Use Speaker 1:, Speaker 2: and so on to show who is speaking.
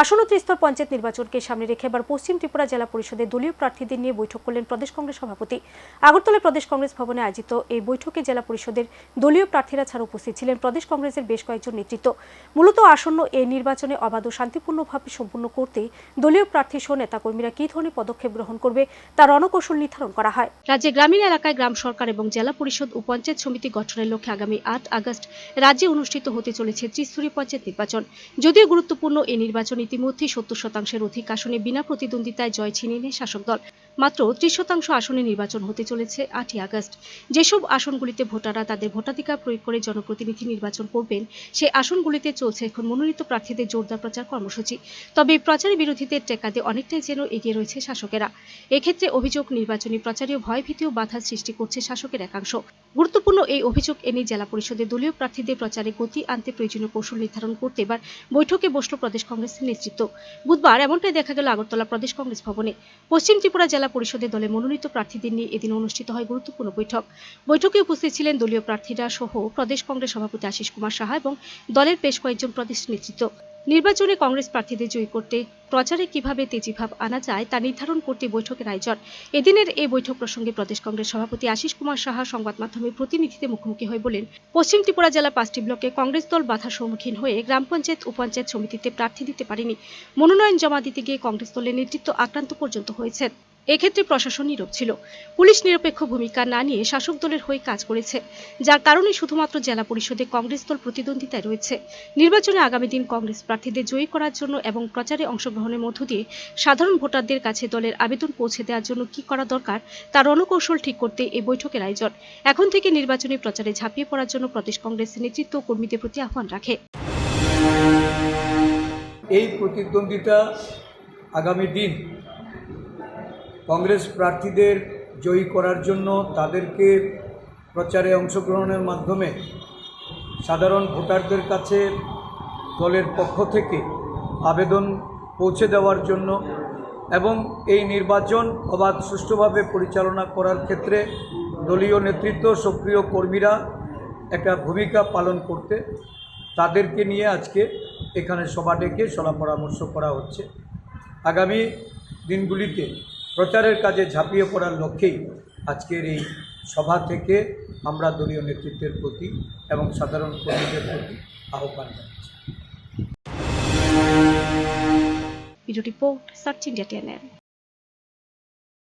Speaker 1: আসন্ন ত্রিস্তর পঞ্চায়েত নির্বাচনকে সামনে রেখে এবার পশ্চিম ত্রিপুরা জেলা পরিষদের দলীয় প্রার্থীদের নিয়ে বৈঠক করলেন প্রদেশ কংগ্রেস সভাপতি। আগরতলায় প্রদেশ কংগ্রেস ভবনে আয়োজিত এই বৈঠকে জেলা পরিষদের দলীয় প্রার্থীরা ছাড়া উপস্থিত ছিলেন প্রদেশ কংগ্রেসের বেশ কয়েকজন নেতৃত্ব। মূলত আসন্ন এই নির্বাচনে অবাধ ও শান্তিপূর্ণভাবে সম্পূর্ণ করতে দলীয় প্রার্থী সহ নেতাকর্মীরা কী ধরনের পদক্ষেপ গ্রহণ করবে তার রণকৌশল নির্ধারণ করা হয়। রাজ্যে গ্রামীণ এলাকায় গ্রাম সরকার এবং জেলা পরিষদ ও পঞ্চায়েত সমিতি গঠনের লক্ষ্যে আগামী আট আগস্ট রাজ্যে অনুষ্ঠিত হতে চলেছে ত্রিস্তরীয় পঞ্চায়েত নির্বাচন। যদিও গুরুত্বপূর্ণ এই নির্বাচন ইতিমধ্যেই সত্তর শতাংশের অধিক আসনে বিনা প্রতিদ্বন্দ্বিতায় জয় ছিনিয়ে নেয় শাসক দল। মাত্র ত্রিশ শতাংশ আসনে নির্বাচন হতে চলেছে আটই আগস্ট। যেসব আসনগুলিতে ভোটাররা তাদের ভোটাধিকার প্রয়োগ করে জনপ্রতিনিধি নির্বাচন করবেন সেই আসনগুলিতে চলছে এখন মনোনীত প্রার্থীদের জোরদার প্রচার কর্মসূচি। তবে এই প্রচারে বিরোধীদের টেকাতে অনেকটাই যেন এগিয়ে রয়েছে শাসকেরা। এক্ষেত্রে অভিযোগ, নির্বাচনী প্রচারে ভয়ভীতি ও বাধার সৃষ্টি করছে শাসকের একাংশ। গুরুত্বপূর্ণ এই অভিযোগ এনে জেলা পরিষদের দলীয় প্রার্থীদের প্রচারে গতি আনতে প্রয়োজনীয় কৌশল নির্ধারণ করতে এবার বৈঠকে বসল প্রদেশ কংগ্রেসের নেতৃত্ব। বুধবার এমনটাই দেখা গেল আগরতলা প্রদেশ কংগ্রেস ভবনে। পশ্চিম ত্রিপুরা জেলা পরিষদের দলে মনোনীত প্রার্থীদের নিয়ে এদিন অনুষ্ঠিত হয় গুরুত্বপূর্ণ বৈঠক। বৈঠকে উপস্থিত ছিলেন দলীয় প্রার্থীরা সহ প্রদেশ কংগ্রেস সভাপতি আশিস কুমার সাহা এবং দলের বেশ কয়েকজন প্রদেশ নেতৃত্ব। নির্বাচনে কংগ্রেস প্রার্থীদের জয়ী করতে প্রচারে কীভাবে তেজিভাব আনা যায় তা নির্ধারণ করতে বৈঠকের আয়োজন। এদিনের এই বৈঠক প্রসঙ্গে প্রদেশ কংগ্রেস সভাপতি আশিস কুমার সাহা সংবাদ মাধ্যমে প্রতিনিধিদের মুখোমুখি হয়ে বলেন, পশ্চিম ত্রিপুরা জেলার পাঁচটি ব্লকে কংগ্রেস দল বাধার সম্মুখীন হয়ে গ্রাম পঞ্চায়েত ও পঞ্চায়েত সমিতিতে প্রার্থী দিতে পারেনি। মনোনয়ন জমা দিতে গিয়ে কংগ্রেস দলের নেতৃত্ব আক্রান্ত পর্যন্ত হয়েছেন। এক্ষেত্রে প্রশাসন নীরব ছিল। পুলিশ নিরপেক্ষ ভূমিকা না নিয়ে শাসক দলের হয়ে কাজ করেছে। যার কারণে শুধুমাত্র জেলা পরিষদে কংগ্রেস দল প্রতিদ্বন্দ্বিতায় রয়েছে। নির্বাচনে আগামী দিন কংগ্রেস প্রার্থীদের জয়ী করার জন্য এবং প্রচারে অংশগ্রহণের মধ্য দিয়ে সাধারণ ভোটারদের কাছে দলের আবেদন পৌঁছে দেওয়ার জন্য কি করা দরকার, তার রণকৌশল ঠিক করতে এই বৈঠকের আয়োজন এখন থেকে নির্বাচনী প্রচারে ঝাঁপিয়ে পড়ার জন্য প্রদেশ কংগ্রেসের নেতৃত্ব কর্মীদের প্রতি আহ্বান রাখে।
Speaker 2: এই প্রতিদ্বন্দ্বিতা আগামী দিন কংগ্রেস প্রার্থীদের জয়ী করার জন্য তাদেরকে প্রচারে অংশগ্রহণের মাধ্যমে সাধারণ ভোটারদের কাছে দলের পক্ষ থেকে আবেদন পৌঁছে দেওয়ার জন্য এবং এই নির্বাচন অবাধ সুষ্ঠুভাবে পরিচালনা করার ক্ষেত্রে দলীয় নেতৃত্ব, সক্রিয় কর্মীরা একটা ভূমিকা পালন করতে তাদেরকে নিয়ে আজকে এখানে সভা ডেকে সলা পরামর্শ করা হচ্ছে। আগামী দিনগুলিতে প্রচারের কাজে ঝাঁপিয়ে পড়ার লক্ষ্যেই আজকের এই সভা থেকে আমরা দলীয় নেতৃত্বের প্রতি এবং সাধারণ কর্মীদের প্রতি আহ্বান জানাচ্ছি।
Speaker 1: Report search India